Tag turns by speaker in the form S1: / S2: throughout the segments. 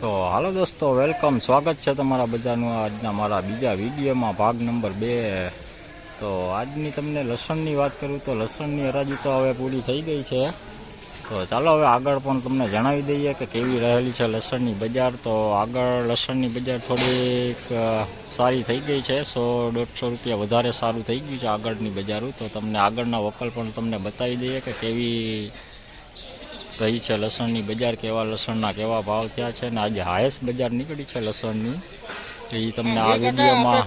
S1: તો હાલો દોસ્તો વેલકમ સ્વાગત છે તમારા બધાનું આજના મારા બીજા વિડીયોમાં, ભાગ નંબર બે. તો આજની તમને લસણની વાત કરું તો લસણની હરાજી તો હવે પૂરી થઈ ગઈ છે. તો ચાલો હવે આગળ પણ તમને જણાવી દઈએ કે કેવી રહેલી છે લસણની બજાર. તો આગળ લસણની બજાર થોડીક સારી થઈ ગઈ છે. સો દોઢસો રૂપિયા વધારે સારું થઈ ગયું છે આગળની બજારું. તો તમને આગળના વકલ પણ તમને બતાવી દઈએ કે કેવી રહી છે લસણની બજાર કેવા લસણના કેવા ભાવ થયા છે અને આજે હાયેસ્ટ બજાર નીકળી છે લસણની. તો એ તમને આ વિડીયોમાં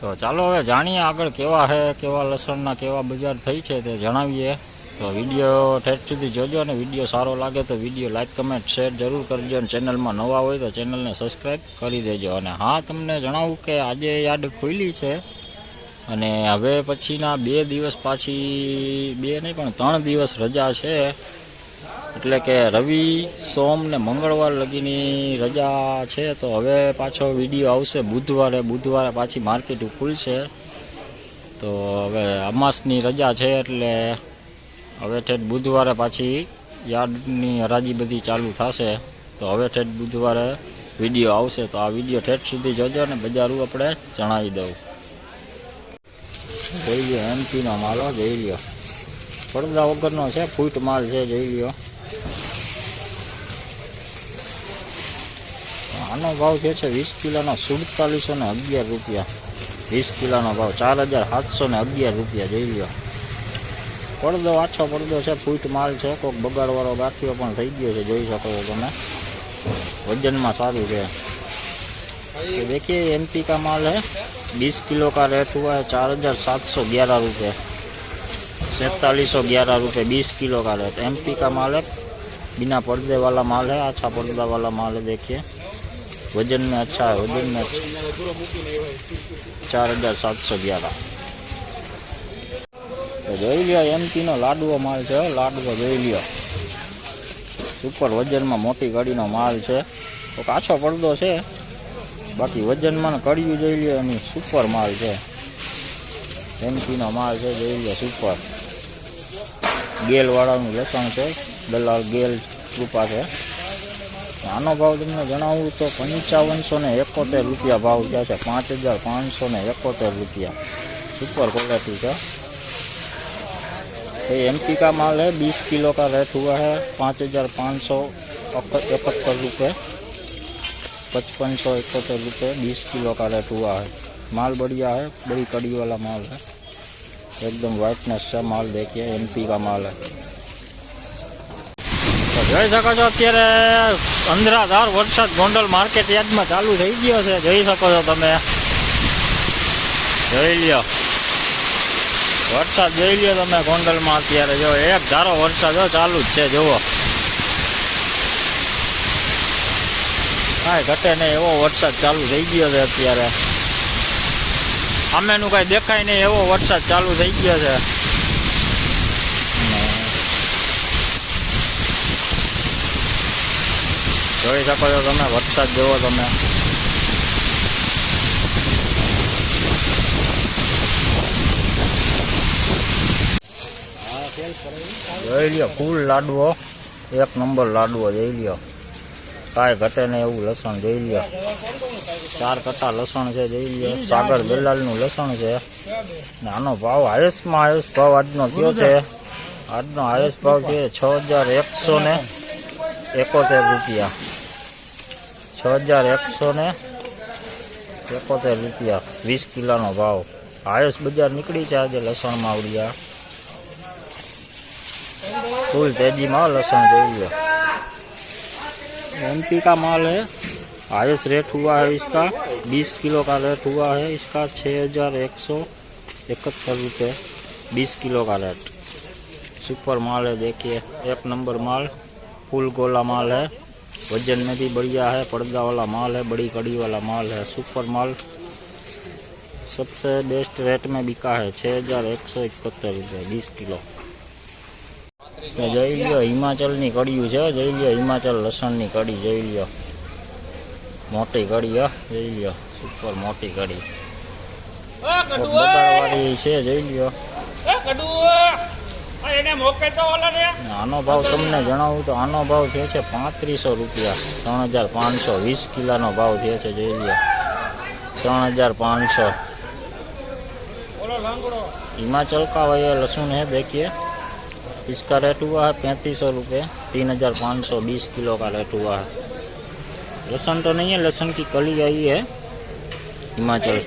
S1: તો ચાલો હવે જાણીએ આગળ કેવા છે કેવા લસણના કેવા બજાર થઈ છે તે જણાવીએ. તો વીડિયો ઠેઠ સુધી જોજો અને વીડિયો સારો લાગે તો વીડિયો લાઇક કમેન્ટ શેર જરૂર કરજો અને ચેનલમાં નવા હોય તો ચેનલને સબસ્ક્રાઈબ કરી દેજો. અને હા તમને જણાવું કે આજે યાદ ખુલ્લી છે અને હવે પછીના બે દિવસ પાછી બે નહીં પણ ત્રણ દિવસ રજા છે. એટલે કે રવિ, સોમ ને મંગળવાર લગીની રજા છે, તો હવે પાછો વીડિયો આવશે બુધવારે. બુધવારે પાછી માર્કેટ ખુલશે. તો હવે અમાસની રજા છે એટલે હવે ઠેઠ બુધવારે પાછી યાર્ડની હરાજી બધી ચાલુ થશે. તો હવે ઠેઠ બુધવારે વીડિયો આવશે. તો આ વીડિયો ઠેઠ સુધી જોજો ને બજારું આપણે જણાવી દઉં. જોઈ લો એમપીનો માલો જોઈ લ્યો. પડદા વગરનો છે ફૂટ માલ છે, જોઈ લ્યો. આનો ભાવ છે છે વીસ કિલોનો સુડતાલીસો ને અગિયાર રૂપિયા વીસ કિલોનો ભાવ ચાર હજાર સાતસો ને અગિયાર રૂપિયા જોઈ લ્યો પડદો આછો પડદો છે ફૂટ માલ છે કોઈક બગાડવાળો ગાંઠિયો પણ થઈ ગયો છે જોઈ શકો છો તમે वजन में सारू है तो देखिए एमपी का माल है 20 किलो का रेट हुआ है चार हजार सात सौ ग्यारह रुपये सैतालीस सौ ग्यारह रुपये बीस किलो का रेट एमपी का माल है बिना पर्दे वाला माल है अच्छा पर्दा वाला माल है देखिए वजन में अच्छा है वजन में चार हजार सात सौ ग्यारह તો જોઈ લ્યો એમપીનો લાડવો માલ છે હો, લાડવો જોઈ લ્યો સુપર વજનમાં મોટી કડીનો માલ છે તો કાચો પડદો છે બાકી વજનમાં ને કડિયું જોઈ લ્યો એની સુપર માલ છે એમપીનો માલ છે જોઈ લ્યો સુપર ગેલવાળાનું લસણ છે દલાલ ગેલ કૃપા છે આનો ભાવ તમને જણાવું તો પંચાવનસો ને એકોતેર રૂપિયા ભાવ થયા છે પાંચ હજાર પાંચસો ને એકોતેર રૂપિયા सुपर क्वालिटी का ये एमपी का माल है बीस किलो का रेट हुआ है पाँच हजार पाँच सौ इकहत्तर रुपये पचपन सौ इकहत्तर रुपये बीस किलो का रेट हुआ है माल बढ़िया है बड़ी कड़ी वाला माल है एकदम वाइटनेस છે માલ देखिए एमपी का माल है તો જોઈ શકો છો અત્યારે અંધરાધાર વરસાદ ગોંડલ માર્કેટ યાર્ડમાં ચાલુ થઈ ગયો છે. જોઈ શકો છો તમે. જોઈ લ્યો. વરસાદ જોઈ લ્યો તમે ગોંડલમાં અત્યારે. જો એક ધારો વરસાદ ચાલુ જ છે, જુઓ. કાંઈ ઘટે નહીં, એવો વરસાદ ચાલુ થઈ ગયો છે અત્યારે. સામેનું કાંઈ દેખાય નહીં, એવો વરસાદ ચાલુ થઈ ગયો છે. જોઈ શકો છો તમે, વરસાદ જોવો તમે. જોઈ લ્યો, ફૂલ લાડવો. એક નંબર લાડવો જોઈ લ્યો. કાંઈ ઘટે નહીં એવું લસણ જોઈ લ્યો. ચાર કટ્ટા લસણ છે જોઈ લ્યો. સાગર દલાલનું લસણ છે. ને આનો ભાવ હાઈએસ્ટમાં હાઈએસ્ટ ભાવ આજનો કયો છે? આજનો હાઈએસ્ટ ભાવ છે? છ હજાર એકસો ને એકોતેર રૂપિયા. છ હજાર એકસો ને એકોતેર રૂપિયા વીસ કિલોનો ભાવ હાઈએસ્ટ બજાર નીકળી છે આજે લસણમાં આવડિયા फुल तेजी में लहसुन चाहिए एमपी का माल है हाईएस्ट रेट हुआ है इसका 20 किलो का रेट हुआ है इसका छः हजार एक सौ इकहत्तर रुपये बीस किलो का रेट सुपर माल है देखिए एक नंबर माल फुल गोला माल है वजन में भी बढ़िया है पर्दा वाला माल है बड़ी कड़ी वाला माल है सुपर माल सबसे बेस्ट रेट में बिका है छः हजार एक सौ इकहत्तर रुपये बीस किलो ને જોઈ લ્યો હિમાચલની કડિયું છે જોઈ લ્યો હિમાચલ લસણની કડી જોઈ લ્યો મોટી કડી હા જોઈ લ્યો સુપર મોટી કડી કોક બગાડવાળી છે જોઈ લ્યો આનો ભાવ તમને જણાવું તો આનો ભાવ થયો છે પાંત્રીસો રૂપિયા ત્રણ હજાર પાંચસો વીસ કિલોનો ભાવ થયો છે જોઈ લો ત્રણ હજાર પાંચસો हिमाचल का वही लहसुन है देखिए इसका रेट हुआ है पैंतीस सौ रुपये तीन हजार पाँच सौ बीस किलो का रेट हुआ है लहसुन तो नहीं है लहसुन की कली आई है हिमाचल